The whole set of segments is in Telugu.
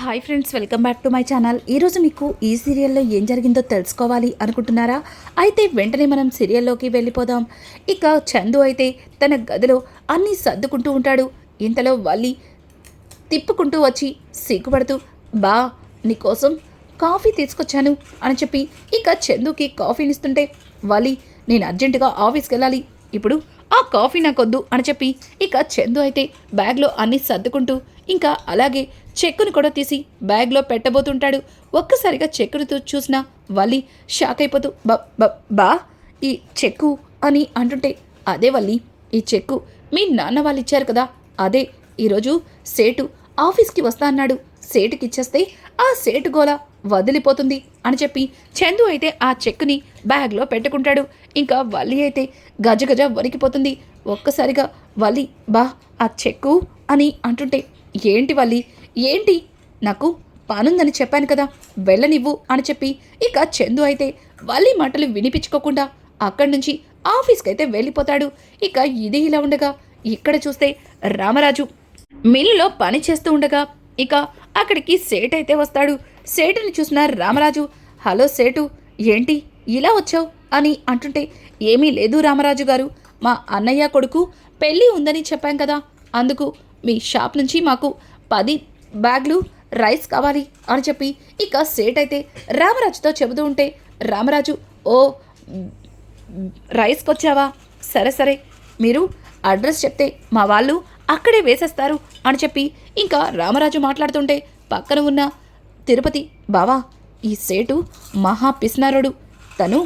Hi friends welcome back to my channel ఈరోజు మీకు ఈ సీరియల్లో ఏం జరిగిందో తెలుసుకోవాలి అనుకుంటున్నారా? అయితే వెంటనే మనం సీరియల్లోకి వెళ్ళిపోదాం. ఇక చందు అయితే తన గదిలో అన్నీ సర్దుకుంటూ ఉంటాడు. ఇంతలో వల్లి తిప్పుకుంటూ వచ్చి సిగ్గుపడుతూ బా నీకోసం కాఫీ తీసుకొచ్చాను అని చెప్పి ఇక చందుకి కాఫీనిస్తుంటే వలి నేను అర్జెంటుగా ఆఫీస్కి వెళ్ళాలి. ఇప్పుడు ఆ కాఫీ నాకొద్దు అని చెప్పి ఇక చందు అయితే బ్యాగ్లో అన్నీ సర్దుకుంటూ ఇంకా అలాగే చెక్కును కూడా తీసి బ్యాగ్లో పెట్టబోతుంటాడు. ఒక్కసారిగా చెక్కును చూసిన వల్లి షాక్ అయిపోతూ "బ- బ- బా ఈ చెక్కు అని అంటుంటే అదే వల్లి ఈ చెక్కు మీ నాన్న వాళ్ళు ఇచ్చారు కదా. అదే ఈరోజు సేటు ఆఫీస్కి వస్తా అన్నాడు. సేటుకి ఇచ్చేస్తే ఆ సేటు గోల వదిలిపోతుంది అని చెప్పి చందు అయితే ఆ చెక్కుని బ్యాగ్లో పెట్టుకుంటాడు. ఇంకా వల్లి అయితే గజగజ వరికిపోతుంది ఒక్కసారిగా వల్లి బా ఆ చెక్కు అని అంటుంటే ఏంటి వల్లి ఏంటి? నాకు పనుందని చెప్పాను కదా వెళ్ళనివ్వు అని చెప్పి. ఇక చందు అయితే వల్లి మాటలు వినిపించుకోకుండా అక్కడి నుంచి ఆఫీస్కి అయితే వెళ్ళిపోతాడు. ఇక ఇది ఇలా ఉండగా ఇక్కడ చూస్తే రామరాజు మిల్లులో పని చేస్తూ ఉండగా ఇక అక్కడికి సేట్ అయితే వస్తాడు. సేటుని చూసిన రామరాజు హలో సేటు ఏంటి? ఇలా వచ్చావు? అని అంటుంటే ఏమీ లేదు రామరాజు గారు మా అన్నయ్య కొడుకు పెళ్ళి ఉందని చెప్పాం కదా అందుకు మీ షాప్ నుంచి మాకు పది బ్యాగ్లు రైస్ కావాలి అని చెప్పి ఇక సేట్ అయితే రామరాజుతో చెబుతూ ఉంటే రామరాజు ఓ రైస్కి వచ్చావా? సరే సరే మీరు అడ్రస్ చెప్తే మా వాళ్ళు అక్కడే వేసేస్తారు అని చెప్పి ఇంకా రామరాజు మాట్లాడుతుంటే పక్కన ఉన్న తిరుపతి బావా ఈ సేటు మహా పిస్నారుడు. తను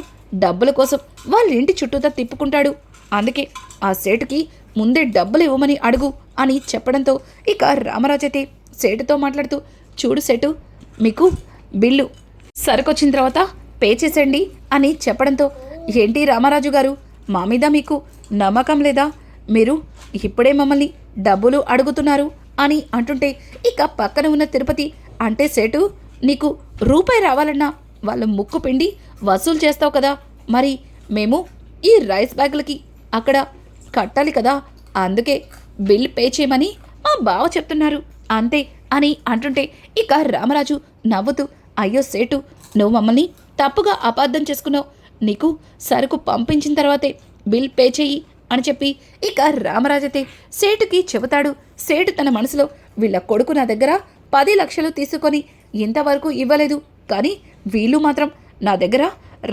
డబ్బుల కోసం వాళ్ళ ఇంటి చుట్టూతా తిప్పుకుంటాడు. అందుకే ఆ సేటుకి ముందే డబ్బులు ఇవ్వమని అడుగు అని చెప్పడంతో ఇక రామరాజు అయితే సేటుతో మాట్లాడుతూ చూడు సేటు మీకు బిల్లు సరుకొచ్చిన తర్వాత పే చేసేయండి అని చెప్పడంతో ఏంటి రామరాజు గారు మా మీద మీకు నమ్మకం లేదా? మీరు ఇప్పుడే మమ్మల్ని డబ్బులు అడుగుతున్నారు అని అంటుంటే ఇక పక్కన ఉన్న తిరుపతి అంటే సేటు నీకు రూపాయి రావాలన్నా వాళ్ళ ముక్కు పిండి వసూలు చేస్తావు కదా మరి మేము ఈ రైస్ బ్యాగులకి అక్కడ కట్టాలి కదా అందుకే బిల్ పే చేయమని మా బావ చెప్తున్నారు అంతే అని అంటుంటే ఇక రామరాజు నవ్వుతూ అయ్యో సేటు నువ్వు మమ్మల్ని తప్పుగా అపార్థం చేసుకున్నావు. నీకు సరుకు పంపించిన తర్వాతే బిల్ పే చెయ్యి అని చెప్పి ఇక రామరాజైతే సేటుకి చెబుతాడు. సేటు తన మనసులో వీళ్ళ కొడుకు నా దగ్గర పది లక్షలు తీసుకొని ఇంతవరకు ఇవ్వలేదు. కానీ వీళ్ళు మాత్రం నా దగ్గర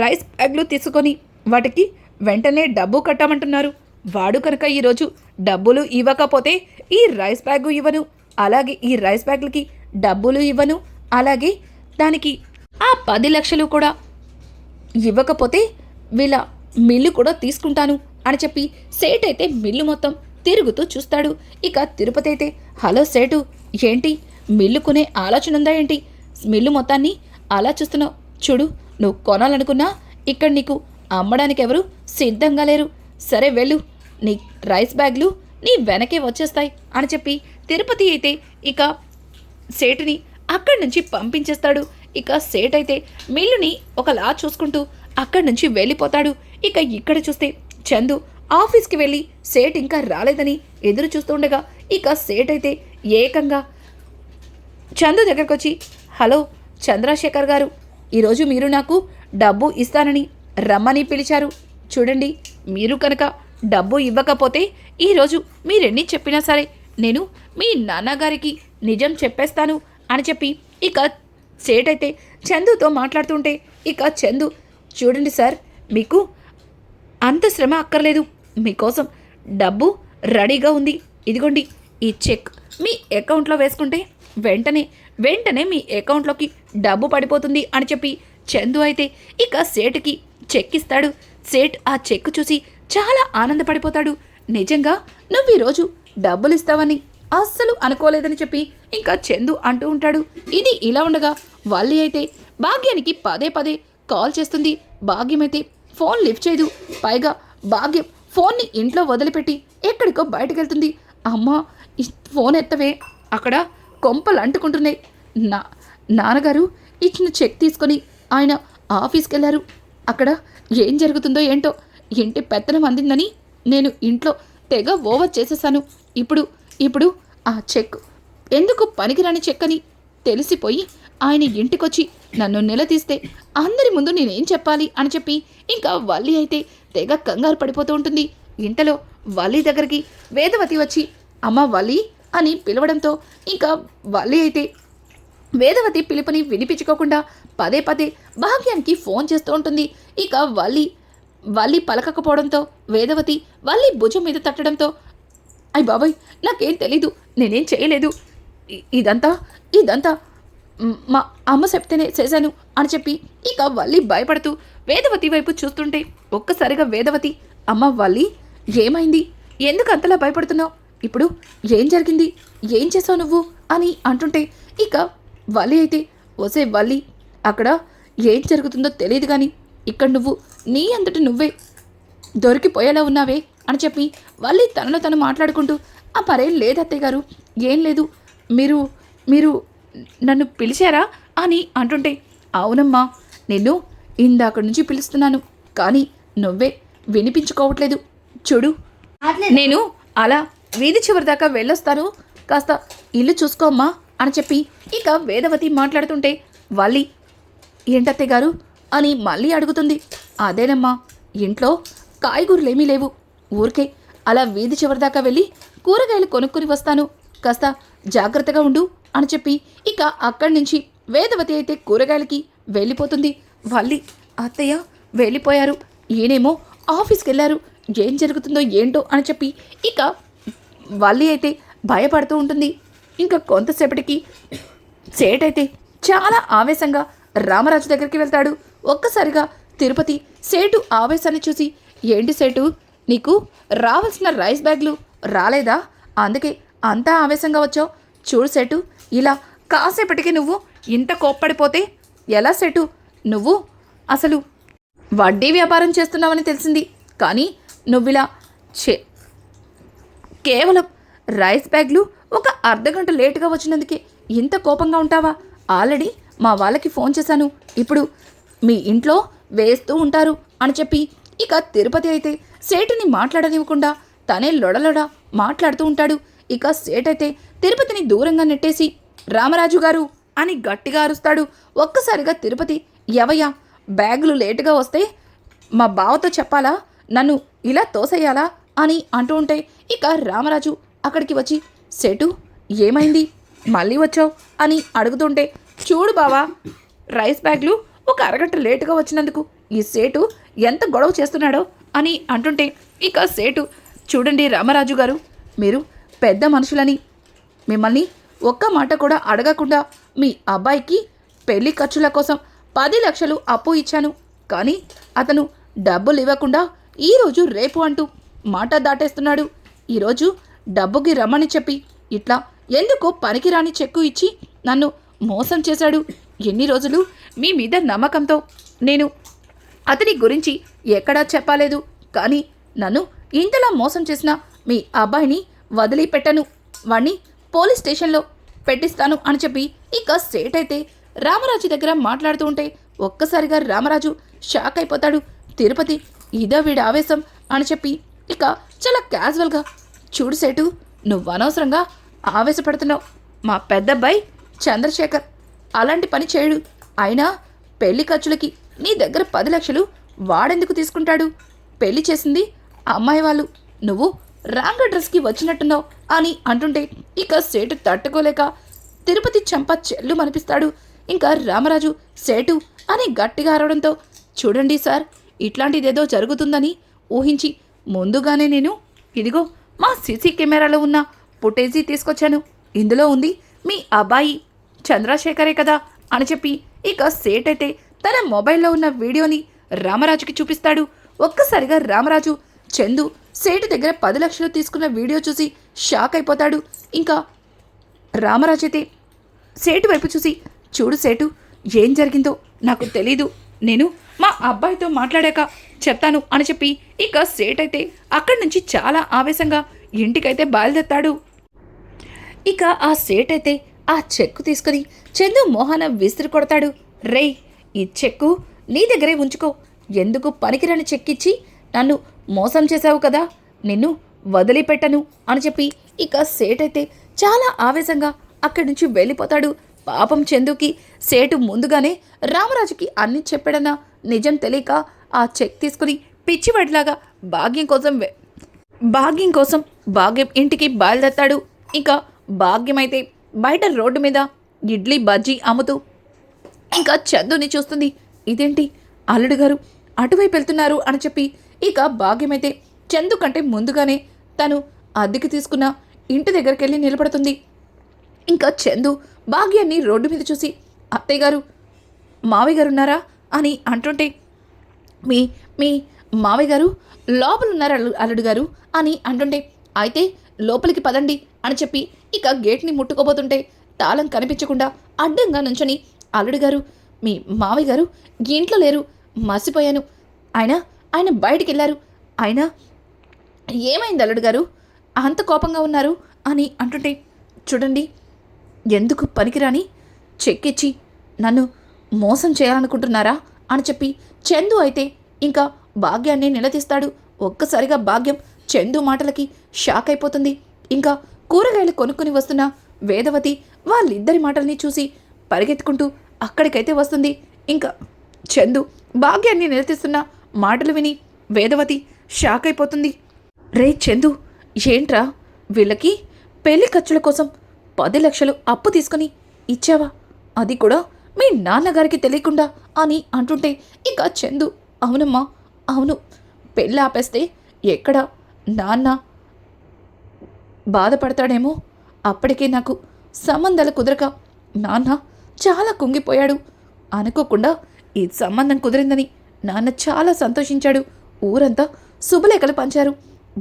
రైస్ బ్యాగ్లు తీసుకొని వాటికి వెంటనే డబ్బు కట్టమంటున్నారు. వాడు కనుక ఈరోజు డబ్బులు ఇవ్వకపోతే ఈ రైస్ బ్యాగు ఇవ్వను. అలాగే ఈ రైస్ బ్యాగ్లకి డబ్బులు ఇవ్వను. అలాగే దానికి ఆ పది లక్షలు కూడా ఇవ్వకపోతే వీళ్ళ మిల్లు కూడా తీసుకుంటాను అని చెప్పి సేట్ అయితే మిల్లు మొత్తం తిరుగుతూ చూస్తాడు. ఇక తిరుపతి అయితే హలో సేటు ఏంటి? మిల్లు కొనే ఆలోచన ఉందా ఏంటి? మిల్లు మొత్తాన్ని అలా చూస్తున్నావు. చూడు నువ్వు కొనాలనుకున్నా ఇక్కడ నీకు అమ్మడానికి ఎవరు సిద్ధంగా లేరు. సరే వెళ్ళు నీ రైస్ బ్యాగ్లు నీ వెనకే వచ్చేస్తాయి అని చెప్పి తిరుపతి అయితే ఇక సేటుని అక్కడి నుంచి పంపించేస్తాడు. ఇక సేట్ అయితే మిల్లుని ఒకలా చూసుకుంటూ అక్కడి నుంచి వెళ్ళిపోతాడు. ఇక ఇక్కడ చూస్తే చందు ఆఫీస్కి వెళ్ళి సేట్ ఇంకా రాలేదని ఎదురు చూస్తుండగా ఇక సేట్ అయితే ఏకంగా చందు దగ్గరకు వచ్చి హలో చంద్రశేఖర్ గారు ఈరోజు మీరు నాకు డబ్బు ఇస్తానని రమ్మని పిలిచారు. చూడండి మీరు కనుక డబ్బు ఇవ్వకపోతే ఈరోజు మీరెన్ని చెప్పినా సరే నేను మీ నాన్నగారికి నిజం చెప్పేస్తాను అని చెప్పి ఇక సేట్ అయితే చందుతో మాట్లాడుతుంటే ఇక చందు చూడండి సార్ మీకు అంత శ్రమ అక్కర్లేదు. మీకోసం డబ్బు రెడీగా ఉంది. ఇదిగోండి ఈ చెక్ మీ అకౌంట్లో వేసుకుంటే వెంటనే వెంటనే మీ అకౌంట్లోకి డబ్బు పడిపోతుంది అని చెప్పి చందు అయితే ఇక సేటుకి చెక్ ఇస్తాడు. సేట్ ఆ చెక్ చూసి చాలా ఆనందపడిపోతాడు. నిజంగా నువ్వు ఈరోజు డబ్బులు ఇస్తావని అస్సలు అనుకోలేదని చెప్పి ఇంకా చందు అంటూ ఉంటాడు. ఇది ఇలా ఉండగా వల్లి అయితే భాగ్యానికి పదే పదే కాల్ చేస్తుంది. భాగ్యం అయితే ఫోన్ లిఫ్ట్ చేయదు. పైగా భాగ్యం ఫోన్ని ఇంట్లో వదిలిపెట్టి ఎక్కడికో బయటకు వెళ్తుంది అమ్మా ఫోన్ ఎత్తవే. అక్కడ కొంపలు అంటుకుంటున్నాయి. నా నాన్నగారు ఇచ్చిన చెక్ తీసుకొని ఆయన ఆఫీస్కి వెళ్ళారు అక్కడ ఏం జరుగుతుందో ఏంటో ఇంటి పెత్తనం అందిందని నేను ఇంట్లో తెగ ఓవర్ చేసేసాను. ఇప్పుడు ఇప్పుడు ఆ చెక్. ఎందుకు పనికిరాని చెక్ అని తెలిసిపోయి ఆయన ఇంటికొచ్చి నన్ను నిలదీస్తే అందరి ముందు నేనేం చెప్పాలి అని చెప్పి ఇంకా వల్లి అయితే తెగ కంగారు పడిపోతూ ఉంటుంది. ఇంతలో వల్లి దగ్గరికి వేదవతి వచ్చి అమ్మ వల్లి అని పిలవడంతో ఇంకా వల్లి అయితే వేదవతి పిలుపుని వినిపించుకోకుండా పదే పదే భాగ్యానికి ఫోన్ చేస్తూ ఉంటుంది. ఇక వల్లి వల్లి పలకకపోవడంతో వేదవతి వల్లి భుజం మీద తట్టడంతో అయ్యి బాబాయ్ నాకేం తెలీదు నేనేం చేయలేదు. ఇదంతా ఇదంతా. మా అమ్మ చెప్తేనే చేశాను అని చెప్పి ఇక వల్లి భయపడుతూ వేదవతి వైపు చూస్తుంటే ఒక్కసారిగా వేదవతి అమ్మ వల్లి ఏమైంది? ఎందుకు అంతలా భయపడుతున్నావు? ఇప్పుడు ఏం జరిగింది? ఏం చేసావు నువ్వు? అని అంటుంటే ఇక వల్లి అయితే వసే వల్లి అక్కడ ఏం జరుగుతుందో తెలియదు కానీ ఇక్కడ నువ్వు నీ అంతటి నువ్వే దొరికిపోయేలా ఉన్నావే. అని చెప్పి వల్లి తనలో తను మాట్లాడుకుంటూ ఆ మరేం లేదు అత్తయ్య గారు ఏం లేదు. మీరు మీరు నన్ను పిలిచారా? అని అంటుంటే అవునమ్మా నిన్ను ఇందాక నుంచి పిలుస్తున్నాను కానీ నువ్వే వినిపించుకోవట్లేదు. చూడు నేను అలా వీధి చివరి దాకా వెళ్ళొస్తాను. కాస్త ఇల్లు చూసుకోమ్మా అని చెప్పి ఇక వేదవతి మాట్లాడుతుంటే వల్లి ఏంటత్తయ్య గారు? అని మళ్ళీ అడుగుతుంది. అదేనమ్మా ఇంట్లో కాయగూరలేమీ లేవు. ఊరికే అలా వీధి చివరి దాకా వెళ్ళి కూరగాయలు కొనుక్కుని వస్తాను. కాస్త జాగ్రత్తగా ఉండు అని చెప్పి ఇక అక్కడి నుంచి వేదవతి అయితే కూరగాయలకి వెళ్ళిపోతుంది. వల్లి అత్తయ్య వెళ్ళిపోయారు. ఈయనేమో ఆఫీస్కి వెళ్ళారు ఏం జరుగుతుందో ఏంటో అని చెప్పి ఇక వల్లి అయితే భయపడుతూ ఉంటుంది. ఇంకా కొంతసేపటికి సేటైతే అయితే చాలా ఆవేశంగా రామరాజు దగ్గరికి వెళ్తాడు. ఒక్కసారిగా తిరుపతి సేటు ఆవేశాన్ని చూసి ఏంటి సేటు? నీకు రావాల్సిన రైస్ బ్యాగ్లు రాలేదా? అందుకే అంతా ఆవేశంగా వచ్చావు. చూడు సెటు ఇలా కాసేపటికి నువ్వు ఇంత కోప్పడిపోతే ఎలా సెటు? నువ్వు అసలు వడ్డీ వ్యాపారం చేస్తున్నావని తెలిసింది. కానీ నువ్విలా చే కేవలం రైస్ బ్యాగ్లు ఒక అర్ధ గంట లేటుగా వచ్చినందుకే ఇంత కోపంగా ఉంటావా? ఆల్రెడీ మా వాళ్ళకి ఫోన్ చేశాను. ఇప్పుడు మీ ఇంట్లో వేస్తూ ఉంటారు అని చెప్పి ఇక తిరుపతి అయితే సేటుని మాట్లాడనివ్వకుండా తనే లొడలొడ మాట్లాడుతూ ఉంటాడు. ఇక సేటైతే అయితే తిరుపతిని దూరంగా నెట్టేసి రామరాజు గారు అని గట్టిగా అరుస్తాడు. ఒక్కసారిగా తిరుపతి ఎవయ్యా బ్యాగులు లేటుగా వస్తే మా బావతో చెప్పాలా? నన్ను ఇలా తోసేయాలా? అని అంటూ ఉంటే ఇక రామరాజు అక్కడికి వచ్చి సెటు ఏమైంది? మళ్ళీ వచ్చావు? అని అడుగుతుంటే చూడు బావా రైస్ బ్యాగ్లు ఒక అరగంట లేటుగా వచ్చినందుకు ఈ సేటు ఎంత గొడవ చేస్తున్నాడో అని అంటుంటే ఇక సేటు చూడండి రామరాజు గారు మీరు పెద్ద మనుషులని. మిమ్మల్ని ఒక్క మాట కూడా అడగకుండా మీ అబ్బాయికి పెళ్ళి ఖర్చుల కోసం పది లక్షలు అప్పు ఇచ్చాను. కానీ అతను డబ్బులు ఇవ్వకుండా ఈరోజు రేపు అంటూ మాట దాటేస్తున్నాడు. ఈరోజు డబ్బుకి రమ్మని చెప్పి ఇట్లా ఎందుకు పనికిరాని చెక్కు ఇచ్చి నన్ను మోసం చేశాడు. ఎన్ని రోజులు మీ మీద నమ్మకంతో నేను అతని గురించి ఎక్కడా చెప్పలేదు. కానీ నన్ను ఇంతలా మోసం చేసిన మీ అబ్బాయిని వదిలిపెట్టను. వాణ్ణి పోలీస్ స్టేషన్లో పెట్టిస్తాను అని చెప్పి ఇక సేట్ అయితే రామరాజు దగ్గర మాట్లాడుతూ ఉంటే ఒక్కసారిగా రామరాజు షాక్ అయిపోతాడు. తిరుపతి ఇదో వీడి ఆవేశం అని చెప్పి ఇక చాలా క్యాజువల్గా చూడు సేటు నువ్వు అనవసరంగా ఆవేశపడుతున్నావు. మా పెద్దబ్బాయి చంద్రశేఖర్ అలాంటి పని చేయడు. అయినా పెళ్ళి ఖర్చులకి నీ దగ్గర పది లక్షలు వాడెందుకు తీసుకుంటాడు? పెళ్ళి చేసింది అమ్మాయి వాళ్ళు. నువ్వు రాంగ్ అడ్రస్కి వచ్చినట్టున్నావు అని అంటుంటే ఇక సేటు తట్టుకోలేక తిరుపతి చంప చెల్లు మనిపిస్తాడు. ఇంకా రామరాజు సేటు అని గట్టిగా అరవడంతో చూడండి సార్ ఇట్లాంటిదేదో జరుగుతుందని ఊహించి ముందుగానే నేను ఇదిగో మా సీసీ కెమెరాలో ఉన్న ఫుటేజీ తీసుకొచ్చాను. ఇందులో ఉంది మీ అబ్బాయి చంద్రశేఖరే కదా అని చెప్పి ఇక సేట్ అయితే తన మొబైల్లో ఉన్న వీడియోని రామరాజుకి చూపిస్తాడు. ఒక్కసారిగా రామరాజు చందు సేటు దగ్గర పది లక్షలు తీసుకున్న వీడియో చూసి షాక్ అయిపోతాడు. ఇంకా రామరాజు అయితే సేటు వైపు చూసి చూడు సేటు ఏం జరిగిందో నాకు తెలీదు. నేను మా అబ్బాయితో మాట్లాడాక చెప్తాను అని చెప్పి ఇక సేట్ అయితే అక్కడి నుంచి చాలా ఆవేశంగా ఇంటికైతే బయలుదేరతాడు. ఇక ఆ సేట్ అయితే ఆ చెక్కు తీసుకుని చందు మోహన విసిరి కొడతాడు. రేయ్ ఈ చెక్కు నీ దగ్గరే ఉంచుకో. ఎందుకు పనికిరాని చెక్కిచ్చి నన్ను మోసం చేశావు కదా? నిన్ను వదిలిపెట్టను అని చెప్పి ఇక సేటైతే అయితే చాలా ఆవేశంగా అక్కడి నుంచి వెళ్ళిపోతాడు. పాపం చందుకి సేటు ముందుగానే రామరాజుకి అన్ని చెప్పాడన్న నిజం తెలియక ఆ చెక్ తీసుకుని పిచ్చివాడిలాగా భాగ్యం కోసం భాగ్యం కోసం భాగ్యం ఇంటికి బయలుదేరతాడు. ఇక భాగ్యం అయితే బయట రోడ్డు మీద ఇడ్లీ బజ్జీ అమ్ముతూ ఇంకా చందుని చూస్తుంది. ఇదేంటి? అల్లుడు గారు అటువైపు వెళ్తున్నారు అని చెప్పి ఇక భాగ్యమైతే చందు కంటే ముందుగానే తను అద్దెకి తీసుకున్న ఇంటి దగ్గరికి వెళ్ళి నిలబడుతుంది. ఇంకా చందు భాగ్యాన్ని రోడ్డు మీద చూసి అత్తయ్య గారు మావయ్య గారు ఉన్నారా? అని అంటుంటే మీ మీ మావయ్య గారు లోపల ఉన్నారు అల్లు అల్లుడు గారు? అని అంటుంటే అయితే లోపలికి పదండి అని చెప్పి ఇక గేట్ని ముట్టుకోబోతుంటే తాళం కనిపించకుండా అడ్డంగా నుంచొని అల్లుడు గారు మీ మావి గారు ఇంట్లో లేరు మర్చిపోయాను. ఆయన ఆయన బయటికి వెళ్ళారు ఆయన ఏమైంది అల్లుడు గారు? అంత కోపంగా ఉన్నారు అని అంటుంటే చూడండి ఎందుకు పనికిరాని? చెక్కిచ్చి నన్ను మోసం చేయాలనుకుంటున్నారా? అని చెప్పి చందు అయితే ఇంకా భాగ్యాన్ని నిలదీస్తాడు. ఒక్కసారిగా భాగ్యం చందు మాటలకి షాక్ అయిపోతుంది. ఇంకా కూరగాయలు కొనుక్కుని వస్తున్న వేదవతి వాళ్ళిద్దరి మాటల్ని చూసి పరిగెత్తుకుంటూ అక్కడికైతే వస్తుంది. ఇంకా చందు భాగ్యాన్ని నిలదీస్తున్న మాటలు విని వేదవతి షాక్ అయిపోతుంది. రే చందు ఏంట్రా? వీళ్ళకి పెళ్ళి ఖర్చుల కోసం పది లక్షలు అప్పు తీసుకొని ఇచ్చావా? అది కూడా మీ నాన్నగారికి తెలియకుండా అని అంటుంటే ఇక చందు అవునమ్మా అవును. పెళ్ళి ఆపేస్తే ఎక్కడ నాన్న. బాధపడతాడేమో. అప్పటికే నాకు సంబంధాలు కుదరక నాన్న చాలా కుంగిపోయాడు. అనుకోకుండా ఈ సంబంధం కుదిరిందని నాన్న చాలా సంతోషించాడు. ఊరంతా శుభలేఖలు పంచారు.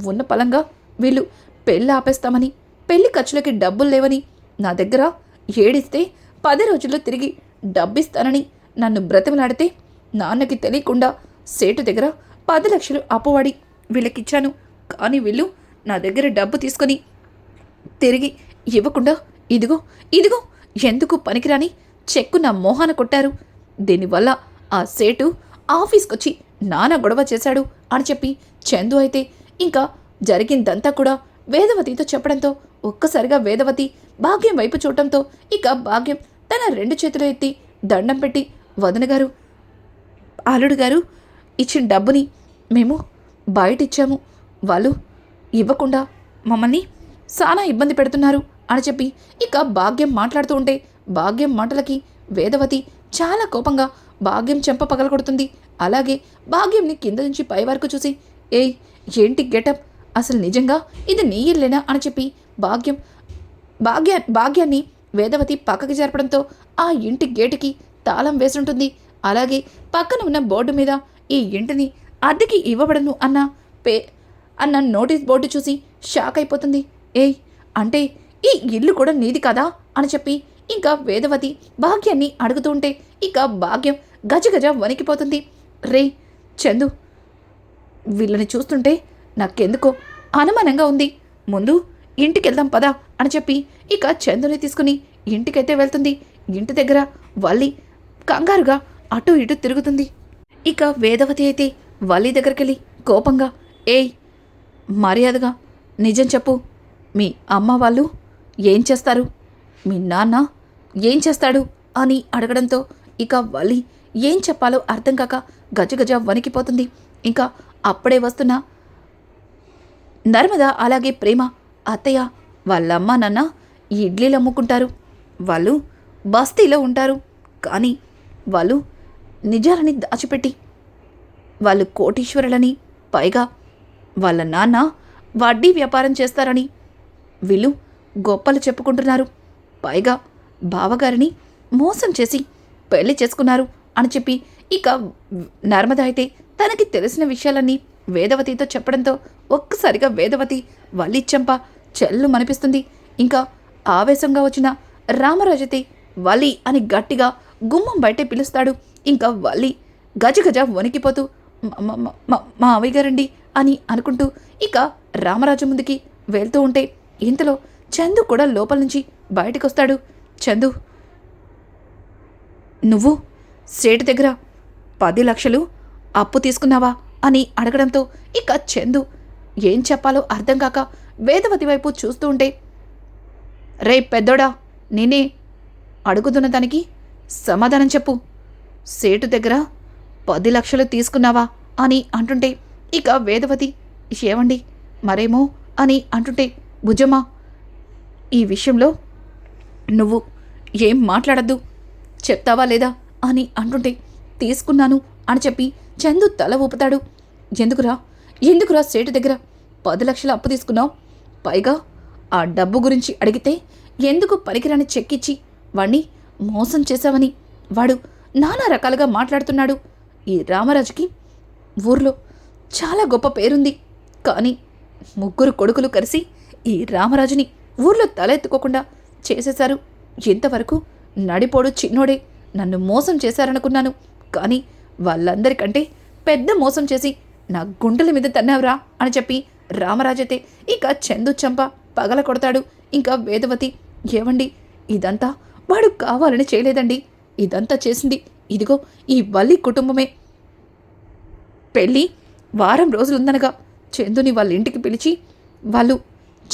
ఉన్న పలంగా వీళ్ళు పెళ్ళి ఆపేస్తామని పెళ్ళి ఖర్చులకి డబ్బులు లేవని నా దగ్గర ఏడిస్తే పది రోజుల్లో తిరిగి డబ్బిస్తానని నన్ను బ్రతిమలాడితే నాన్నకి తెలియకుండా సేటు దగ్గర పది లక్షలు అప్పువాడి వీళ్ళకిచ్చాను. కానీ వీళ్ళు. నా దగ్గర డబ్బు తీసుకొని తిరిగి ఇవ్వకుండా ఇదిగో ఇదిగో ఎందుకు పనికిరాని? చెక్కు నా మోహాన కొట్టారు. దీనివల్ల ఆ సేటు ఆఫీస్కొచ్చి నానా గొడవ చేశాడు అని చెప్పి చందు అయితే ఇంకా జరిగిందంతా కూడా వేదవతితో చెప్పడంతో ఒక్కసారిగా వేదవతి భాగ్యం వైపు చూడటంతో ఇక భాగ్యం తన రెండు చేతులు ఎత్తి దండం పెట్టి వదన గారు అల్లుడు గారు ఇచ్చిన డబ్బుని మేము బయట ఇచ్చాము వాళ్ళు ఇవ్వకుండా మమ్మల్ని చాలా ఇబ్బంది పెడుతున్నారు అని చెప్పి ఇక భాగ్యం మాట్లాడుతూ ఉంటే భాగ్యం మాటలకి వేదవతి చాలా కోపంగా భాగ్యం చెంప పగలగొడుతుంది. అలాగే భాగ్యంని కింద నుంచి పై వరకు చూసి ఏయ్ ఏంటి గెటప్? అసలు నిజంగా ఇది నీ ఇల్లేనా? అని చెప్పి భాగ్యం భాగ్య భాగ్యాన్ని వేదవతి పక్కకి జరపడంతో ఆ ఇంటి గేటుకి తాళం వేసుంటుంది. అలాగే పక్కన ఉన్న బోర్డు మీద ఈ ఇంటిని అద్దెకి ఇవ్వబడను అన్న పే అన్న నోటీస్ బోర్డు చూసి షాక్ అయిపోతుంది. ఏయ్ అంటే ఈ ఇల్లు కూడా నీది కదా అని చెప్పి ఇంకా వేదవతి భాగ్యాన్ని అడుగుతూ ఉంటే ఇక భాగ్యం గజగజ వణికిపోతుంది. రే చందు వీళ్ళని చూస్తుంటే నాకెందుకో అనుమానంగా ఉంది. ముందు ఇంటికి వెళ్దాం పదా అని చెప్పి ఇక చందుని తీసుకుని ఇంటికైతే వెళ్తుంది. ఇంటి దగ్గర వల్లి కంగారుగా అటు ఇటు తిరుగుతుంది. ఇక వేదవతి అయితే వల్లి దగ్గరికెళ్ళి కోపంగా ఏయ్ మర్యాదగా. నిజం చెప్పు. మీ అమ్మ వాళ్ళు ఏం చేస్తారు? మీ నాన్న ఏం చేస్తాడు? అని అడగడంతో ఇక వలి ఏం చెప్పాలో అర్థం కాక గజగజ వణికిపోతుంది. ఇంకా అప్పుడే వస్తున్న నర్మద అలాగే ప్రేమ అత్తయ్య వాళ్ళమ్మ నాన్న ఇడ్లీలు అమ్ముకుంటారు. వాళ్ళు బస్తీలో ఉంటారు. కానీ వాళ్ళు నిజాలని దాచిపెట్టి వాళ్ళు కోటీశ్వరులని పైగా వాళ్ళ నాన్న వడ్డీ వ్యాపారం చేస్తారని. వీళ్ళు గొప్పలు చెప్పుకుంటున్నారు. పైగా బావగారిని మోసం చేసి పెళ్ళి చేసుకున్నారు అని చెప్పి ఇక నర్మద అయితే తనకి తెలిసిన విషయాలన్నీ వేదవతితో చెప్పడంతో ఒక్కసారిగా వేదవతి వల్లిచ్చంప చెల్లు మనిపిస్తుంది ఇంకా ఆవేశంగా వచ్చిన రామరాజతి వలి అని గట్టిగా గుమ్మం బయటే పిలుస్తాడు. ఇంకా వలి గజగజ వణికిపోతూ మా అవి గారండి అని అనుకుంటూ ఇక రామరాజు ముందుకి వెళ్తూ ఉంటే ఇంతలో చందు కూడా లోపల నుంచి బయటకొస్తాడు. చందు నువ్వు సేటు దగ్గర పది లక్షలు అప్పు తీసుకున్నావా? అని అడగడంతో ఇక చందు ఏం చెప్పాలో అర్థం కాక వేదవతి వైపు చూస్తూ ఉంటే రే పెద్దోడా నేనే అడుగుతున్న దానికి సమాధానం చెప్పు. సేటు దగ్గర పది లక్షలు తీసుకున్నావా? అని అంటుంటే ఇక వేదవతి ఏవండి మరేమో అని అంటుంటే భుజమ్మా ఈ విషయంలో నువ్వు ఏం మాట్లాడద్దు చెప్తావా లేదా అని అంటుంటే తీసుకున్నాను అని చెప్పి చందు తల ఊపుతాడు. ఎందుకురా ఎందుకురా సేటు దగ్గర పది లక్షల అప్పు తీసుకున్నావు? పైగా ఆ డబ్బు గురించి అడిగితే ఎందుకు పనికిరాని చెక్కిచ్చి వాణ్ణి మోసం చేశావని వాడు నానా రకాలుగా మాట్లాడుతున్నాడు ఈ రామరాజుకి ఊర్లో. చాలా గొప్ప పేరుంది. కానీ ముగ్గురు కొడుకులు కలిసి ఈ రామరాజుని ఊర్లో తల ఎత్తుకోకుండా చేసేశారు. ఇంతవరకు నడిపోడు చిన్నోడే. నన్ను మోసం చేశారనుకున్నాను. కానీ వాళ్ళందరికంటే పెద్ద మోసం చేసి నా గుండెల మీద తన్నావురా అని చెప్పి రామరాజైతే ఇక చందు చంప పగల కొడతాడు. ఇంకా వేదవతి ఏవండి? ఇదంతా వాడు కావాలని చేయలేదండి. ఇదంతా చేసింది ఇదిగో ఈ వల్లి కుటుంబమే. పెళ్ళి వారం రోజులుందనగా చందుని వాళ్ళ ఇంటికి పిలిచి వాళ్ళు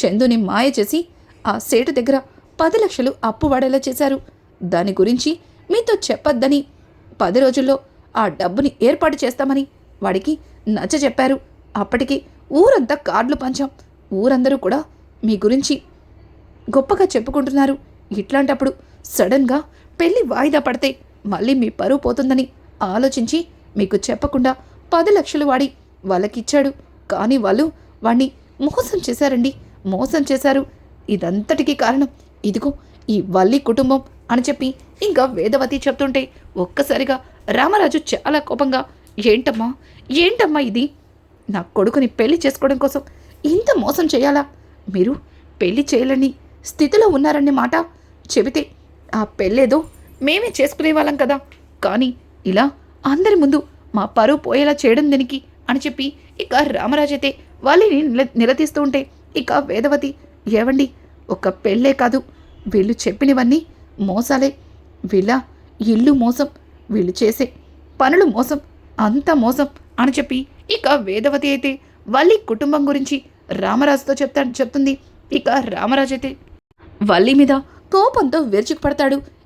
చందుని మాయ చేసి ఆ సేటు దగ్గర పది లక్షలు అప్పు వాడేలా చేశారు. దాని గురించి మీతో చెప్పొద్దని పది రోజుల్లో ఆ డబ్బుని ఏర్పాటు చేస్తామని వాడికి నచ్చ చెప్పారు. అప్పటికి ఊరంతా కార్డులు పంచాం. ఊరందరూ కూడా మీ గురించి గొప్పగా చెప్పుకుంటున్నారు. ఇట్లాంటప్పుడు సడన్గా పెళ్ళి వాయిదా పడితే మళ్ళీ మీ పరువు పోతుందని ఆలోచించి మీకు చెప్పకుండా పది లక్షలు వాడి వాళ్ళకిచ్చాడు. కానీ వాళ్ళు వాణ్ణి మోసం చేశారండి. మోసం చేశారు. ఇదంతటికీ కారణం. ఇదిగో ఈ వల్లి కుటుంబం అని చెప్పి ఇంకా వేదవతి చెప్తుంటే ఒక్కసారిగా రామరాజు చాలా కోపంగా ఏంటమ్మా? ఏంటమ్మా ఇది? నా కొడుకుని పెళ్ళి చేసుకోవడం కోసం ఇంత మోసం చేయాలా? మీరు పెళ్ళి చేయలేని స్థితిలో ఉన్నారనే మాట చెబితే ఆ పెళ్ళేదో మేమే చేసుకునే వాళ్ళం కదా. కానీ ఇలా అందరి ముందు మా పరువు పోయేలా చేయడం దీనికి అని చెప్పి ఇక రామరాజు అయితే వాళ్ళని నిల నిలదీస్తూ ఉంటే ఇక వేదవతి ఏవండి ఒక పెళ్ళే కాదు. వీళ్ళు చెప్పినవన్నీ మోసాలే. వీళ్ళ ఇల్లు మోసం వీళ్ళు చేసే పనులు మోసం అంతా మోసం అని చెప్పి ఇక వేదవతి అయితే వల్లి కుటుంబం గురించి రామరాజుతో చెప్తా చెప్తుంది. ఇక రామరాజు అయితే వల్లి మీద కోపంతో విరుచుకుపడతాడు.